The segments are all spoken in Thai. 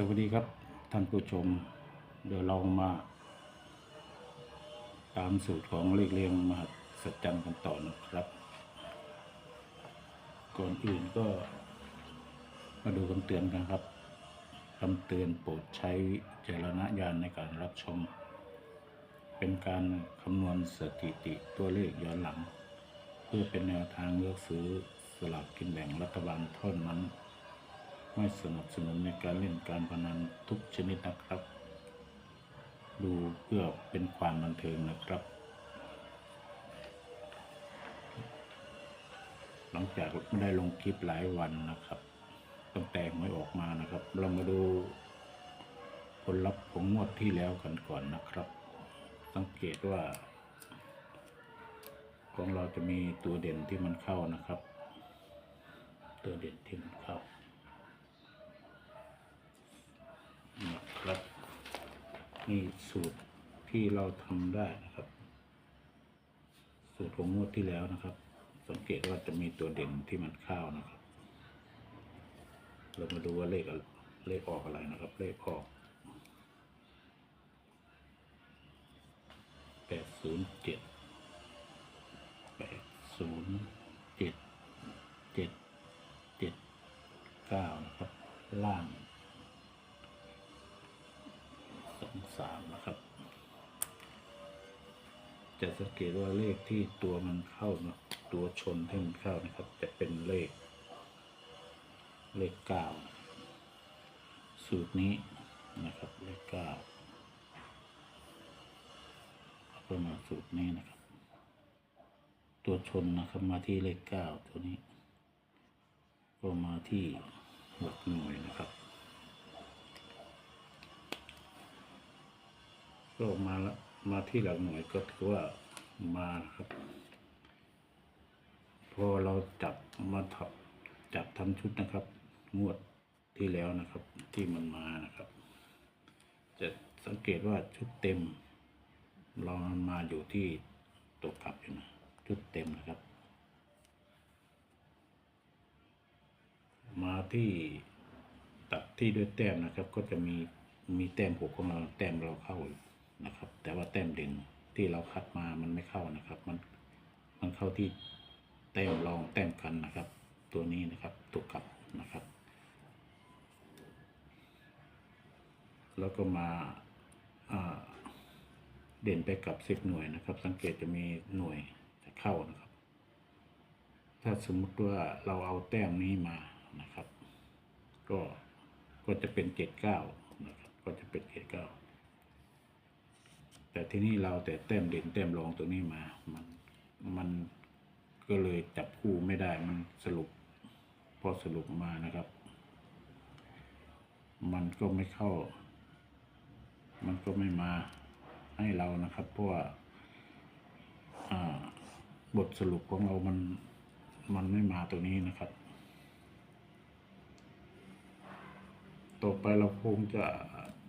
สวัสดีครับท่านผู้ชม เดี๋ยวเรามาตามสูตรของเลขเรียงมหัศจรรย์กันต่อนะครับ ก่อนอื่นก็มาดูคำเตือนกันครับคำเตือนโปรดใช้วิจรณญาณในการรับชม เป็นการคำนวณสถิติตัวเลขย้อนหลัง เพื่อเป็นแนวทางเลือกซื้อสลากกินแบ่งรัฐบาลเท่านั้น ไม่สนับสนุนในการเล่นการพนันทุกชนิดนะครับ ดูเพื่อเป็นความบันเทิงนะครับ หลังจากไม่ได้ลงคลิปหลายวันนะครับตั้งแต่หวยออกมานะครับ เรามาดูผลลัพธ์ของงวดที่แล้วกันก่อนนะครับ สังเกตว่า ของเราจะมีตัวเด่นที่มันเข้านะครับ ตัวเด่นที่มันเข้า นะครับ นี่สูตรที่เราทำได้นะครับ สูตรของงวดที่แล้วนะครับ สังเกตว่าจะมีตัวเด่นที่มันเข้านะครับ เรามาดูว่าเลขอะไรเลขออกอะไรนะครับ เลขออกแปดศูนย์เจ็ดแปดศูนย์เจ็ดเจ็ดเจ็ดเก้านะครับ ล่าง จะสังเกตว่าเลขที่ตัวมันเข้านะตัวชนที่มันเข้านะครับ จะเป็นเลข เลขเก้าสูตรนี้นะครับเลขเก้าก็มาสูตรนี้นะครับ ตัวชนนะครับมาที่เลขเก้าตัวนี้ ก็มาที่หลักหน่วยนะครับก็มาและ มาที่หลักหน่วยก็ถือว่ามาครับ พอเราจับมาทับจับทำชุดนะครับ งวดที่แล้วนะครับ ที่มันมานะครับ จะสังเกตว่าชุดเต็มเรามันมาอยู่ที่ตกกลับอยู่นะชุดเต็มนะครับ มาที่ตัดที่ด้วยแต้มนะครับ ก็จะมีมีแต้มหกของเราแต้มเราเข้าอยู่ นะครับ แต่ว่าแต้มเด่นที่เราคัดมามันไม่เข้านะครับ มันมันเข้าที่แต้มรองแต้มกันนะครับ ตัวนี้นะครับตัวกลับนะครับ แล้วก็มาอ่าเด่นไปกับสิบหน่วยนะครับ สังเกตจะมีหน่วยจะเข้านะครับ ถ้าสมมติว่าเราเอาแต้มนี้มานะครับ ก็ก็จะเป็นเจ็ดเก้านะครับ ก็จะเป็นเจ็ดเก้า แต่ที่นี่เราแต่แต้มเด่นแต้มรองตัวนี้มา มันมันก็เลยจับคู่ไม่ได้มันสรุป พอสรุปมานะครับ มันก็ไม่เข้า มันก็ไม่มาให้เรานะครับ เพราะว่าอ่าบทสรุปของเรามันมันไม่มาตัวนี้นะครับ ต่อไปเราคงจะ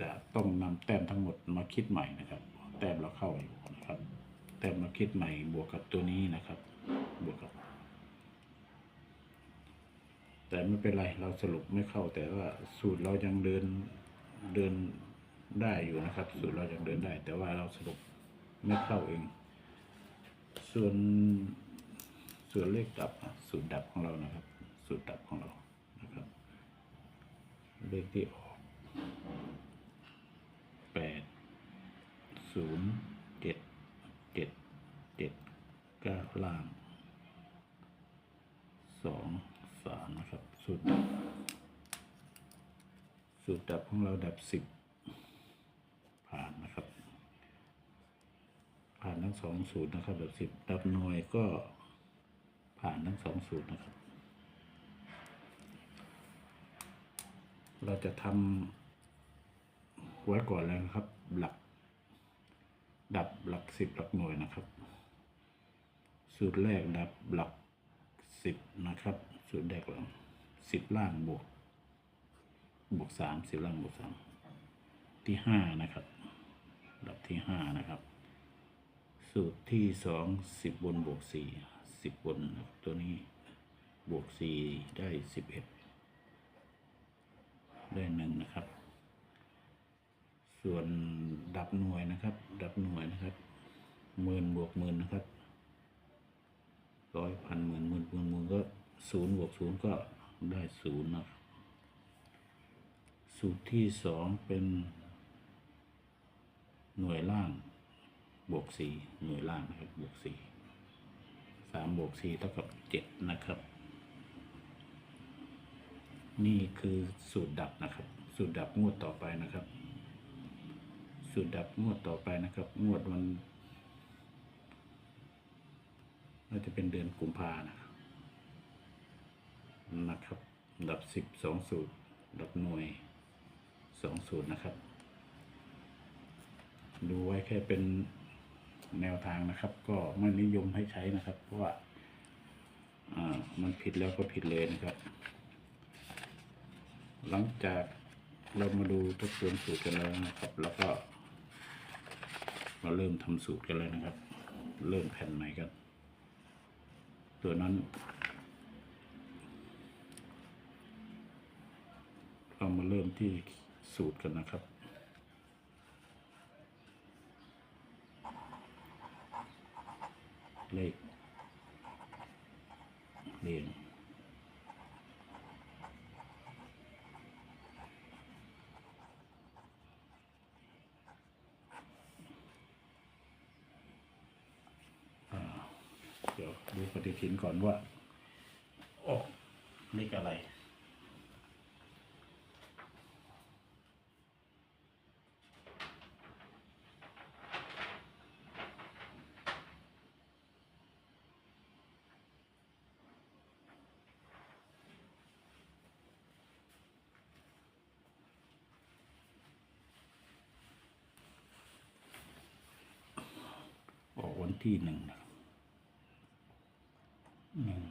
จะต้องนำแต้มทั้งหมดมาคิดใหม่นะครับ แต้มเราเข้าอยู่นะครับ แต้มมาคิดใหม่บวกกับตัวนี้นะครับ บวกกับ แต่ไม่เป็นไรเราสรุปไม่เข้าแต่ว่าสูตรเรายังเดินเดินได้อยู่นะครับ สูตรเรายังเดินได้ แต่ว่าเราสรุปไม่เข้าเอง ส่วนส่วนเลขดับสูตรดับของเรานะครับ สูตรดับของเรานะครับเลขที่ออกแปดศูนย์เจ็ดเจ็ดเจ็ดเก้าล่างสองสามนะครับ สูตรดับ สูตรดับของเราดับสิบผ่านนะครับ ผ่านทั้ง สองสูตรนะครับแบบสิบดับหน่วยก็ผ่านทั้งสองสูตรนะครับ เราจะทำไว้ก่อนเลยนะครับ หลัก ดับหลักสิบหลักหน่วยนะครับ สูตรแรกดับหลักสิบนะครับ สูตรแรกหลังสิบล่างบวก บวกสามสิบล่างบวกสามที่ห้านะครับ ดับที่ห้านะครับ สูตรที่สองสิบบนบวกสี่สิบบนตัวนี้บวกสี่ได้สิบเอ็ดได้หนึ่งนะครับ ส่วนดับหน่วยนะครับ ดับหน่วยนะครับหมื่นบวกหมื่นนะครับร้อยพันหมื่นหมื่นหมื่นหมื่นก็ศูนย์บวกศูนย์ก็ได้ศูนย์นะสูตรที่สองเป็นหน่วยล่าง บวกสี่หน่วยล่างนะครับบวกสี่สามบวกสี่เท่ากับเจ็ดนะครับ นี่คือสูตรดับนะครับ สูตรดับงวดต่อไปนะครับ สูตรดับงวดต่อไปนะครับ งวดวันน่าจะเป็นเดือนกุมภานะครับนะครับ ดับสิบสองสูตร ดับหน่วยสองสูตรนะครับ ดูไว้แค่เป็น แนวทางนะครับ ก็ไม่นิยมให้ใช้นะครับ เพราะว่ามันผิดแล้วก็ผิดเลยนะครับ หลังจากเรามาดูทบทวนสูตรกันแล้วนะครับ แล้วก็มาเริ่มทำสูตรกันเลยนะครับ เริ่มแผ่นใหม่กัน ตัวนั้นเรามาเริ่มที่สูตรกันนะครับ เลขเรียงเดี๋ยวดูปฏิทินก่อนว่าออกเลขอะไร ที่หนึ่งนะครับหนึ่ง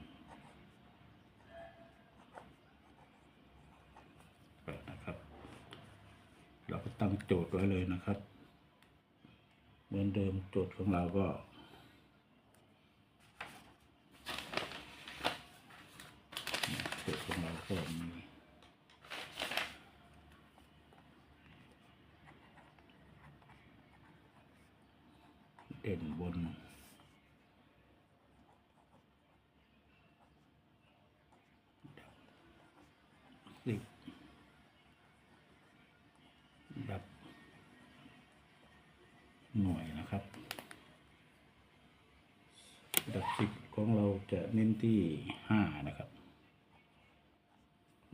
นะครับ เราก็ตั้งโจทย์ไว้เลยนะครับ เหมือนเดิมโจทย์ของเราก็ โจทย์ของเราก็มี เด่นบน สิบดับ หน่วยนะครับ ดับสิบของเราจะเน้นที่ห้านะครับ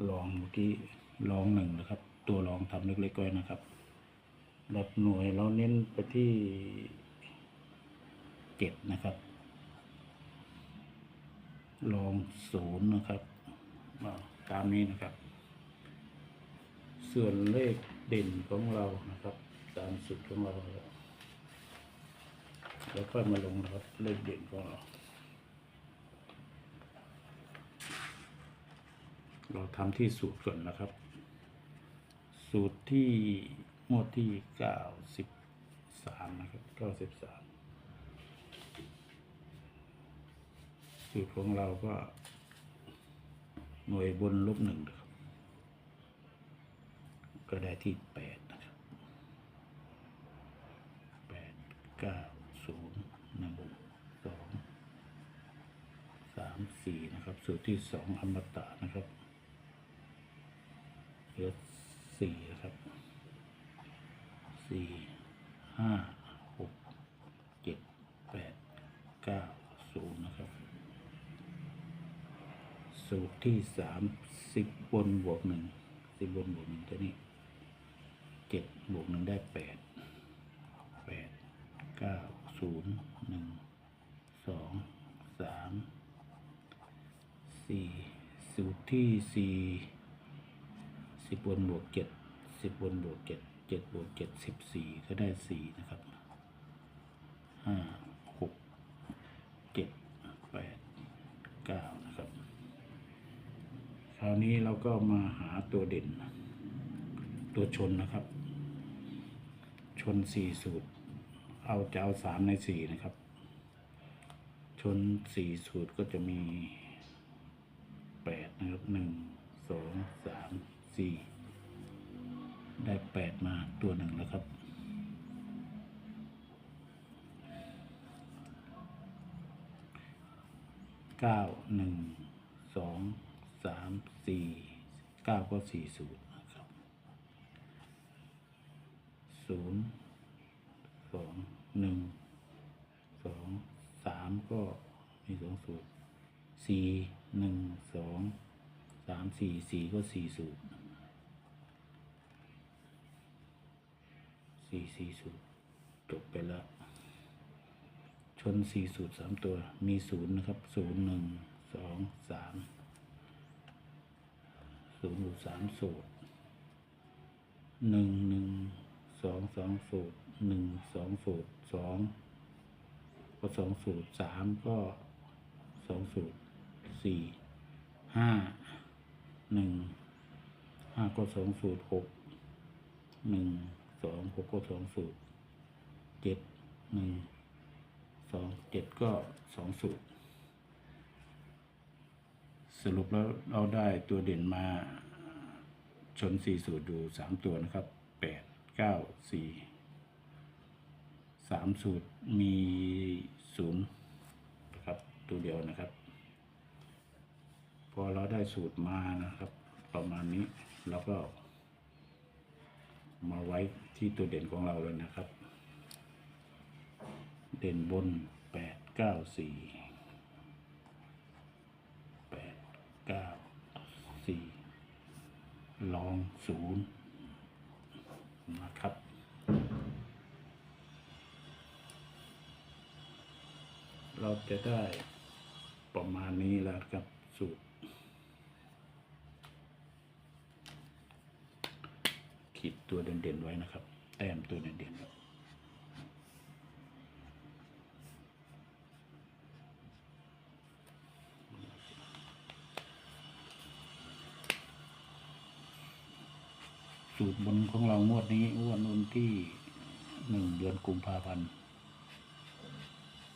ลองเมื่อกี้ลองหนึ่งนะครับ ตัวลองทำเล็กๆไว้นะครับ ดับหน่วยเราเน้นไปที่ เจ็ดนะครับ ลองศูนย์นะครับตามนี้นะครับ ส่วนเลขเด่นของเรานะครับ ตามสุดของเรา แล้วค่อยมาลงนะครับ เลขเด่นของเรา เราทำที่สูตรก่อนนะครับ สูตรที่งวดที่เก้าสิบสามนะครับเก้าสิบสาม สูตรของเราก็หน่วยบนลบหนึ่งครับ ก็ได้ที่แปดนะครับแปดเก้าศูนย์หนึ่งสองสามสี่นะครับ สูตรที่สองอมตะนะครับเหลือสี่นะครับสี่ห้าหกเจ็ดแปดเก้าศูนย์นะครับ สูตร ที่สามสิบบนบวกหนึ่งสิบบนบวกหนึ่งตัวนี้เจ็ดบวกหนึ่งได้แปดแปดเก้าศูนย์หนึ่งสองสามสี่สูตรที่สี่สิบบนบวกเจ็ดสิบบนบวกเจ็ดเจ็ดบวกเจ็ดสิบสี่ก็ได้สี่นะครับห้าหกเจ็ดแปดเก้าาวนี้เราก็มาหาตัวเด่น ตัวชนนะครับ ชนสี่สูตร เอาจะเอาสามในสี่นะครับ ชนสี่สูตรก็จะมีแปดนะครับหนึ่งสองสามสี่ได้แปดมาตัวหนึ่งแล้วครับเก้าหนึ่งสอง สามสี่เก้าก็สี่ศูนย์นะครับศูนย์สองหนึ่งสองสามก็มีสองสูตรสี่หนึ่งสองสามสี่สี่ก็สี่สูตรสี่สี่สูตรจบไปแล้วชนสี่สูตรสามตัวมีศูนย์นะครับศูนย์หนึ่งสองสาม ศูนย์อยู่สามสูตรหนึ่งหนึ่งสองสองสูตรหนึ่งสองสูตรสองก็สองสูตรสามก็สองสูตรสี่ห้าหนึ่งห้าก็สองสูตรหกหนึ่งสองหกก็สองสูตรเจ็ดหนึ่งสองเจ็ดก็สองสูตร สรุปแล้วเราได้ตัวเด่นมาชน4สูตรดู3ตัวนะครับ 8 9 4 3 สูตรมี 0 นะครับ ตัวเดียวนะครับ พอเราได้สูตรมานะครับ ประมาณนี้เราก็ มาไว้ที่ตัวเด่นของเราเลยนะครับ เด่นบน 8 9 4 ลองศูนย์นะครับ เราจะได้ประมาณนี้แล้วครับสูตร ขีดตัวเด่นๆไว้นะครับ แต้มตัวเด่นๆ สูตรบนของเรางวดนี้งวดวันที่หนึ่งเดือนกุมภาพันธ์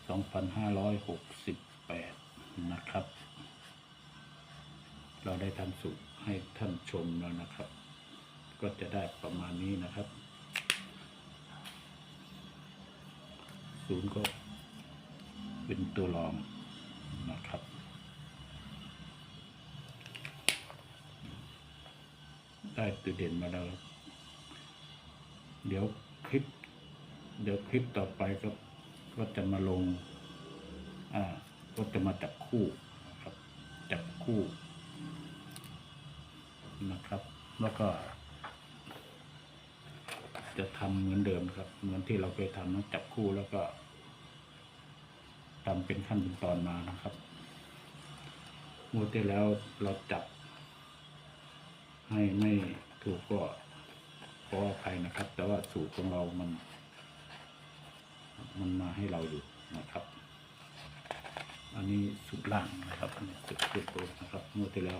สองพันห้าร้อยหกสิบแปดนะครับ เราได้ทำสูตรให้ท่านชมแล้วนะครับ ก็จะได้ประมาณนี้นะครับ ศูนย์ก็เป็นตัวรองนะครับ ได้ตัวเด่นมาแล้ว เดี๋ยวคลิป เดี๋ยวคลิปต่อไปก็ก็จะมาลง อ่า ก็จะมาจับคู่ครับ จับคู่นะครับ แล้วก็จะทำเหมือนเดิมครับ เหมือนที่เราเคยทำนะจับคู่แล้วก็ทำเป็นขั้นเป็นตอนมานะครับงวดที่แล้วเราจับ ให้ไม่ถูกก็ขออภัยนะครับ แต่ว่าสูตรของเรามัน มันมาให้เราอยู่นะครับ อันนี้สุดล่างนะครับอันนี้สุดสุดบนนะครับงวดที่แล้ว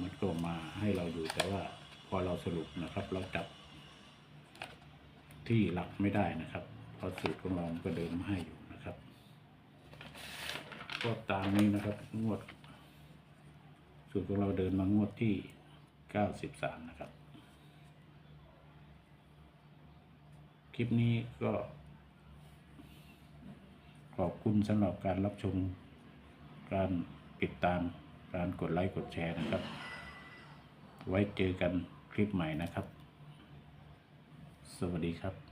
มันก็มาให้เราอยู่แต่ว่าพอเราสรุปนะครับ เราจับที่หลักไม่ได้นะครับเพราะสูตรของเราก็เดินมาให้อยู่นะครับ ก็ตามนี้นะครับงวด สูตรของเราเดินมางวดที่เก้าสิบสามนะครับ คลิปนี้ก็ ขอบคุณสำหรับการรับชม การติดตาม การกดไลค์กดแชร์นะครับ ไว้เจอกันคลิปใหม่นะครับ สวัสดีครับ